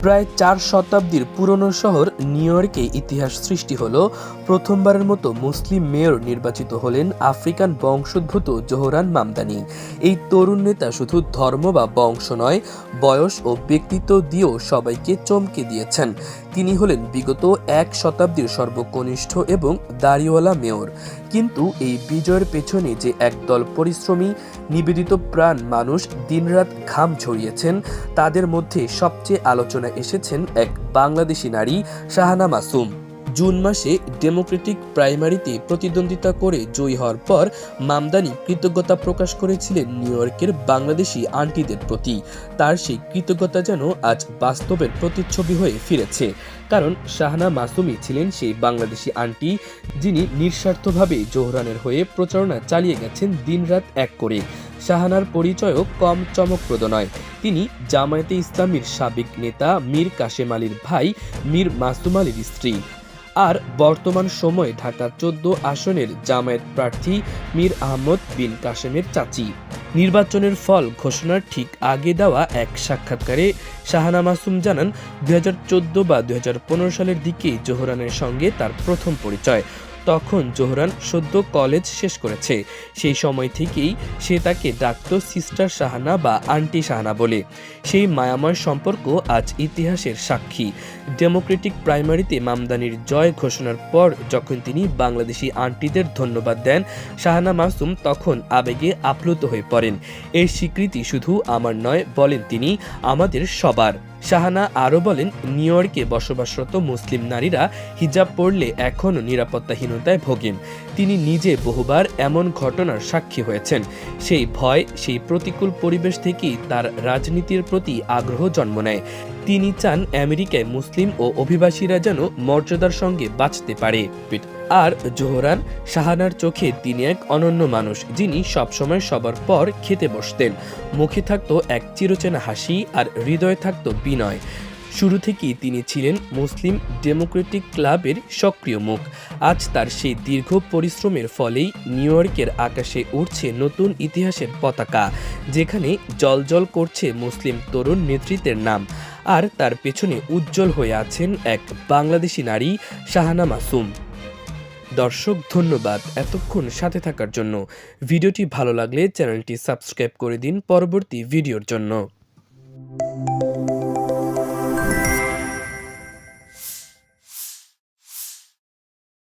প্রায় চার শতাব্দীর পুরনো শহর নিউ ইয়র্কে ইতিহাস সৃষ্টি হলো। প্রথমবারের মতো মুসলিম মেয়র নির্বাচিত হলেন আফ্রিকান বংশোদ্ভূত জোহরান মামদানি। এই তরুণ নেতা শুধু ধর্ম বা বংশ নয়, বয়স ও ব্যক্তিত্ব দিয়েও সবাইকে চমকে দিয়েছেন। তিনি হলেন বিগত এক শতাব্দীর সর্বকনিষ্ঠ এবং দাড়িওয়ালা মেয়র। কিন্তু এই বিজয়ের পেছনে যে একদল পরিশ্রমী, নিবেদিত প্রাণ মানুষ দিনরাত ঘাম ঝরিয়েছেন, তাদের মধ্যে সবচেয়ে আলোচনা এসেছেন এক বাংলাদেশি নারী, শাহানা মাসুম। জুন মাসে ডেমোক্রেটিক প্রাইমারিতে প্রতিদ্বন্দ্বিতা করে জয়ী হওয়ার পর মামদানি কৃতজ্ঞতা প্রকাশ করেছিলেন নিউ ইয়র্কের বাংলাদেশি আন্টিদের প্রতি। তার সেই কৃতজ্ঞতা যেন আজ বাস্তবের প্রতিচ্ছবি হয়ে ফিরেছে। কারণ শাহানা মাসুমই ছিলেন সেই বাংলাদেশি আন্টি, যিনি নিঃস্বার্থভাবে জোহরানের হয়ে প্রচারণা চালিয়ে গেছেন দিনরাত এক করে। শাহানার পরিচয়ও কম চমকপ্রদ নয়। তিনি জামায়াতে ইসলামীর সাবেক নেতা মীর কাশেম আলীর ভাই, মীর মাসুম আলীর স্ত্রী। আর বর্তমান সময়ে ঢাকা চোদ্দ আসনের জামায়াত প্রার্থী মীর আহমদ বিন কাশেমের চাচি। নির্বাচনের ফল ঘোষণার ঠিক আগে দেওয়া এক সাক্ষাৎকারে শাহানা মাসুম জানান, দুই হাজার চোদ্দ বা দুই হাজার পনেরো সালের দিকে জোহরানের সঙ্গে তার প্রথম পরিচয়। তখন জোহরান সদ্য কলেজ শেষ করেছে। সেই সময় থেকেই সে তাকে ডাকত সিস্টার শাহানা বা আন্টি শাহানা বলে। সেই মায়াময় সম্পর্ক আজ ইতিহাসের সাক্ষী। ডেমোক্রেটিক প্রাইমারিতে মামদানির জয় ঘোষণার পর যখন তিনি বাংলাদেশি আন্টিদের ধন্যবাদ দেন, শাহানা মাসুম তখন আবেগে আপ্লুত হয়ে পড়েন। এর স্বীকৃতি শুধু আমার নয়, বলেন তিনি, আমাদের সবার। শাহানা আরও বলেন, নিউ ইয়র্কে বসবাসরত মুসলিম নারীরা হিজাব পরলে এখনও নিরাপত্তাহীনতায় ভোগেন। তিনি নিজে বহুবার এমন ঘটনার সাক্ষী হয়েছেন। সেই ভয়, সেই প্রতিকূল পরিবেশ থেকেই তার রাজনীতির প্রতি আগ্রহ জন্ম নেয়। তিনি চান আমেরিকায় মুসলিম ও অভিবাসীরা যেন মর্যাদার সঙ্গে বাঁচতে পারে। আর জোহরান শাহানার চোখে তিনি এক অনন্য মানুষ, যিনি সবসময় সবার পর খেতে বসতেন। মুখে থাকতো এক চিরচেনা হাসি আর হৃদয়ে থাকতো বিনয়। শুরু থেকেই তিনি ছিলেন মুসলিম ডেমোক্রেটিক ক্লাবের সক্রিয় মুখ। আজ তার সেই দীর্ঘ পরিশ্রমের ফলেই নিউ ইয়র্কের আকাশে উঠছে নতুন ইতিহাসের পতাকা, যেখানে জলজল করছে মুসলিম তরুণ নেতৃত্বের নাম। আর তার পেছনে উজ্জ্বল হয়ে আছেন এক বাংলাদেশি নারী, শাহানা মাসুম। দর্শক, ধন্যবাদ এতক্ষণ সাথে থাকার জন্য। ভিডিওটি ভালো লাগলে চ্যানেলটি সাবস্ক্রাইব করে দিন পরবর্তী ভিডিওর জন্য।